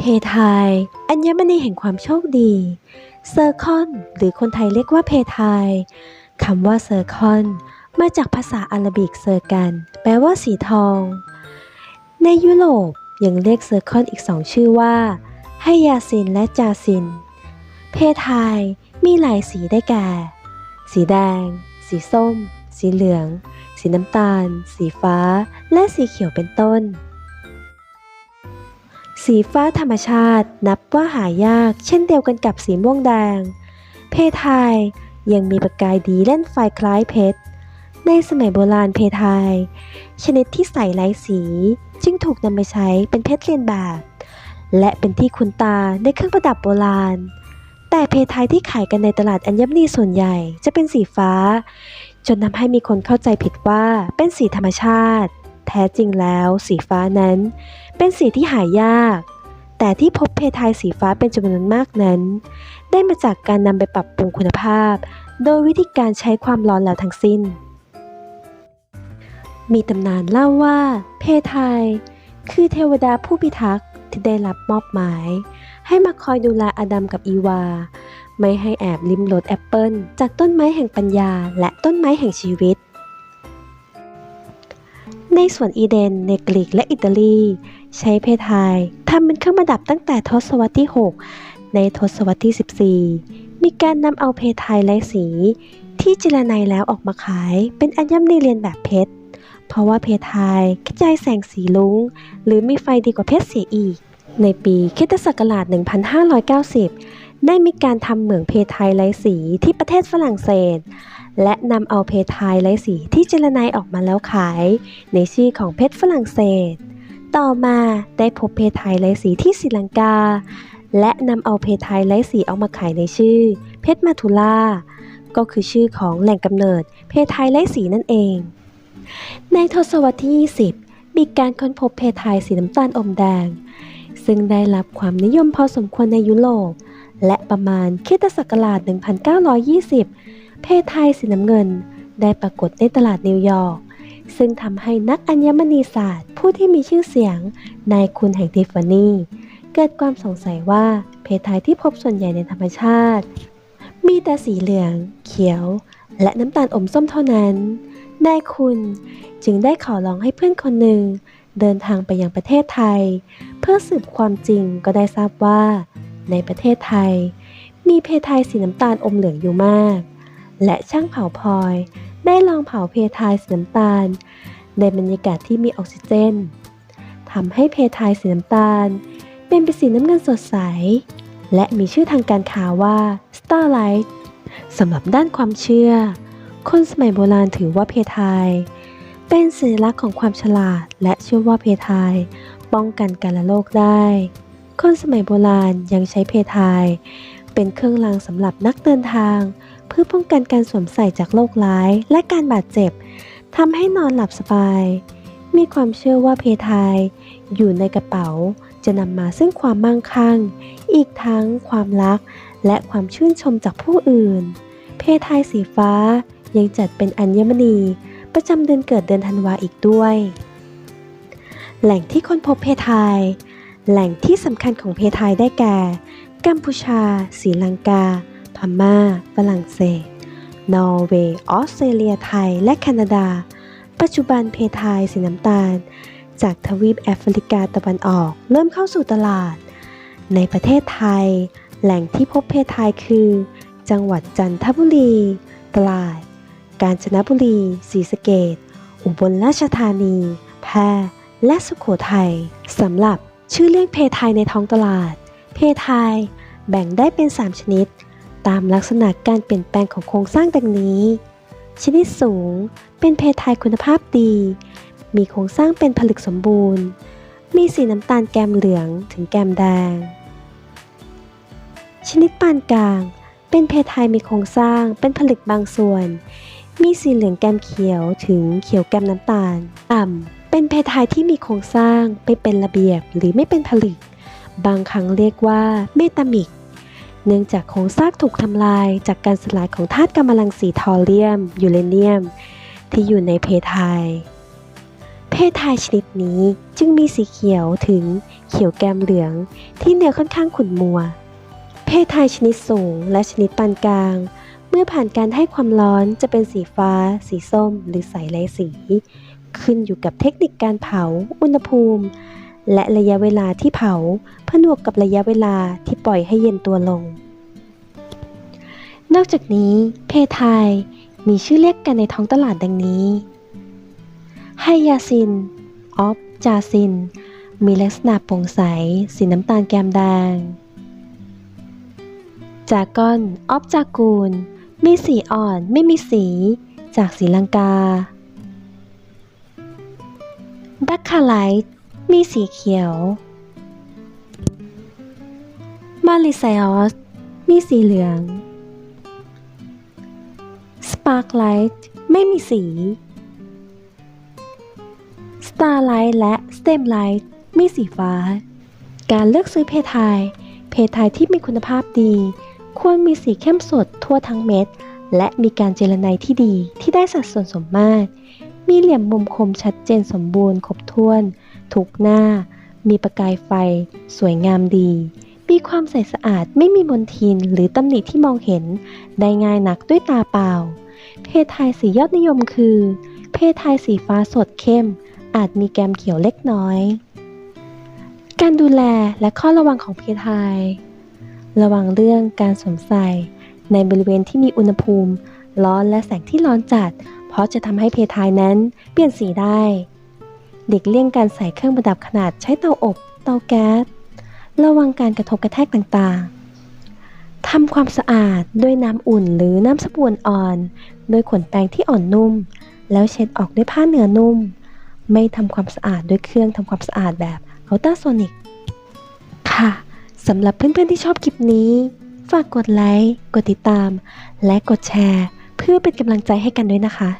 เพทายอัญมณีแห่งความโชคดีเซอร์คอนหรือคนไทยเรียกว่าเพทายคำว่าเซอร์คอนมาจากภาษาอาหรับิกเซอร์กัน แปลว่าสีทอง ในยุโรปยังเรียกเซอร์คอนอีกสองชื่อว่าไฮยาซินและจาซิน เพทายมีหลายสีได้แก่ สีแดง สีส้ม สีเหลือง สีน้ำตาล สีฟ้า และสีเขียวเป็นต้น สีฟ้าธรรมชาตินับว่าหายากเช่นเดียวกันกับสีม่วงแดง เพทายยังมีประกายดีเล่นไฟคล้ายเพชร ในสมัยโบราณเพทายชนิดที่ใส่หลายสีจึงถูกนำไปใช้เป็นเพชรเลียนแบบ และเป็นที่คุ้นตาในเครื่องประดับโบราณ แต่เพทายที่ขายกันในตลาดอัญมณีส่วนใหญ่จะเป็นสีฟ้า จนทำให้มีคนเข้าใจผิดว่าเป็นสีธรรมชาติ แท้จริงแล้ว สีฟ้านั้น เป็นสีที่หายาก แต่ที่พบเพทายสีฟ้าเป็นจำนวนมากนั้น ได้มาจากการนำไปปรับปรุงคุณภาพ โดยวิธีการใช้ความร้อนแล้วทั้งสิ้น มีตำนานเล่าว่า เพทายคือเทวดาผู้พิทักษ์ที่ได้รับมอบหมาย ให้มาคอยดูแลอดัมกับอีวา ไม่ให้แอบลิ้มรสแอปเปิลจากต้นไม้แห่งปัญญาและต้นไม้แห่งชีวิต ในสวนอีเดนในกรีกและอิตาลี ใช้เพทายทำเป็นเครื่องประดับตั้งแต่ทศวรรษที่ 6 ในทศวรรษที่ 14 มีการนำเอาเพทายและสี ที่เจรนายแล้วออกมาขาย เป็นอัญมณีเรียนแบบเพชร เพราะว่าเพทายกระจายแสงสีลุ้ง หรือมีไฟดีกว่าเพชรเสียอีก ในปีคิตศักราช 1590 ได้มีการทำเหมืองเพทายไร้สีที่ประเทศฝรั่งเศส และนำเอาเพทายไร้สีที่เจรไนายออกมาแล้วขาย ในชื่อของเพชรฝรั่งเศส ต่อมาได้พบเพทายไร้สีที่ศรีลังกา และนำเอาเพทายไร้สีออกมาขายในชื่อ เพชรมาทุล่าก็คือชื่อของแหล่งกำเนิดเพทายไร้สีนั่นเอง ในทศวรรษที่ 20 มีการค้นพบเพทายสีน้ำตาลอมแดง ซึ่งได้รับความนิยมพอสมควรในยุโรป และประมาณคิตศักราช 1920 เพทยสีน้ำเงินได้ปรากฏในตลาดนิวยอร์ก ซึ่งทำให้นักอัญมณีศาสตร์ ผู้ที่มีชื่อเสียงนายคุณแห่งทิฟฟานี่ เกิดความสงสัยว่าเพทยที่พบส่วนใหญ่ในธรรมชาติ มีแต่สีเหลือง เขียว และน้ำตาลอมส้มเท่านั้น นายคุณจึงได้ขอร้องให้เพื่อนคนหนึ่งเดินทางไปยังประเทศไทย เพื่อสืบความจริงก็ได้ทราบว่า ในประเทศไทย มีเพทายสีน้ำตาลอมเหลืองอยู่มาก และช่างเผาพลอย ได้ลองเผาเพทายสีน้ำตาล ในบรรยากาศที่มีออกซิเจนทำให้เพทายสีน้ำตาล เป็นเป็นสีน้ำเงินสดใส และมีชื่อทางการค้าว่า Starlight สำหรับด้านความเชื่อ คนสมัยโบราณถือว่าเพทายเป็นสัญลักษณ์ของความฉลาด และเชื่อว่าเพทาย ป้องกันการละโรคได้ คนสมัยโบราณยังใช้เพทาย เป็นเครื่องรางสำหรับนักเดินทาง เพื่อป้องกันการสวมใส่จากโรคร้ายและการบาดเจ็บทำให้นอนหลับสบาย มีความเชื่อว่าเพทาย อยู่ในกระเป๋าจะนำมาซึ่งความมั่งคั่ง อีกทั้งความรัก และความชื่นชมจากผู้อื่น เพทายสีฟ้ายังจัดเป็นอัญมณี ประจำเดือนเกิดเดือนธันวาอีกด้วย แหล่งที่ค้นพบเพทาย แหล่งที่สำคัญของเพทายได้แก่ กัมพูชาศรีลังกา พม่า ฝรั่งเศส นอร์เวย์ ออสเตรเลีย ไทย และแคนาดา ปัจจุบันเพทายสีน้ำตาล จากทวีปแอฟริกาตะวันออก เริ่มเข้าสู่ตลาด ในประเทศไทย แหล่งที่พบเพทายคือ จังหวัดจันทบุรี ตราด กาญจนบุรี ศรีสะเกษอุบลราชธานี แพร่ และสุโขทัยสำหรับ ชื่อเรียกเพทายในท้องตลาด เพทายแบ่งได้เป็น 3 ชนิด ตามลักษณะการเปลี่ยนแปลงของโครงสร้างดังนี้ ชนิดสูงเป็นเพทายคุณภาพดี มีโครงสร้างเป็นผลึกสมบูรณ์ มีสีน้ำตาลแกมเหลืองถึงแกมแดง ชนิดปานกลาง เป็นเพทายมีโครงสร้างเป็นผลึกบางส่วน มีสีเหลืองแกมเขียวถึงเขียวแกมน้ำตาล ต่ำ เป็นเพทายที่มีโครงสร้างไม่เป็นระเบียบหรือไม่เป็นผลึก บางครั้งเรียกว่าเมตามิก เนื่องจากโครงสร้างถูกทำลายจากการสลายของธาตุกัมมันตรังสีทอเรียม ยูเรเนียม ที่อยู่ในเพทายเพทายชนิดนี้จึงมีสีเขียวถึงเขียวแกมเหลืองที่เนื้อค่อนข้างขุ่นมัว เพศไทยชนิดสูงและชนิดปานกลาง เมื่อผ่านการให้ความร้อนจะเป็นสีฟ้า สีส้ม หรือใสไร้สี ขึ้นอยู่กับเทคนิคการเผา อุณหภูมิ และระยะเวลาที่เผาผนวกกับระยะเวลาที่ปล่อยให้เย็นตัวลง นอกจากนี้ เพทไทยมีชื่อเรียกกันในท้องตลาดดังนี้ไฮยาซิน ออฟจาซิน มีลักษณะโปร่งใส สีน้ำตาลแกมแดง จากอน ออฟจากูล มีสีอ่อน ไม่มีสี จากสีลังกา ดักคาไลท์มีสีเขียว มาริไซออส มีสีเหลือง สปาร์คไลท์ไม่มีสี สตาร์ไลท์และสเตมไลท์มีสีฟ้า การเลือกซื้อเพทาย เพทายที่มีคุณภาพดี ควรมีสีเข้มสดทั่วทั้งเม็ด และมีการเจรไนที่ดีที่ได้สัดส่วนสมมาตร มีเหลี่ยมมุมคมชัดเจนสมบูรณ์ครบถ้วนทุกหน้า มีประกายไฟ สวยงามดี มีความใสสะอาดไม่มีมลทินหรือตำหนิที่มองเห็น ได้ง่ายนักด้วยตาเปล่า เพศไทยสียอดนิยมคือ เพศไทยสีฟ้าสดเข้ม อาจมีแกมเขียวเล็กน้อย การดูแลและข้อระวังของเพศไทย ระวังเรื่องการสวมใส่ในบริเวณที่มีอุณหภูมิ ร้อนและแสงที่ร้อนจัด เพราะจะทำให้เพทายนั้นเปลี่ยนสีได้ เด็กเลี่ยงการใส่เครื่องประดับขนาดใช้เตาอบ เตาแก๊ส ระวังการกระทบกระแทกต่างๆ ทำความสะอาดด้วยน้ำอุ่นหรือน้ำสบู่อ่อนๆด้วยขนแปรงที่อ่อนนุ่ม แล้วเช็ดออกด้วยผ้าเนื้อนุ่ม ไม่ทำความสะอาดด้วยเครื่องทำความสะอาดแบบอัลตราโซนิก ค่ะสำหรับเพื่อนๆที่ชอบคลิปนี้ ฝากกดไลค์ กดติดตาม และกดแชร์ เพื่อเป็นกำลังใจให้กันด้วยนะคะ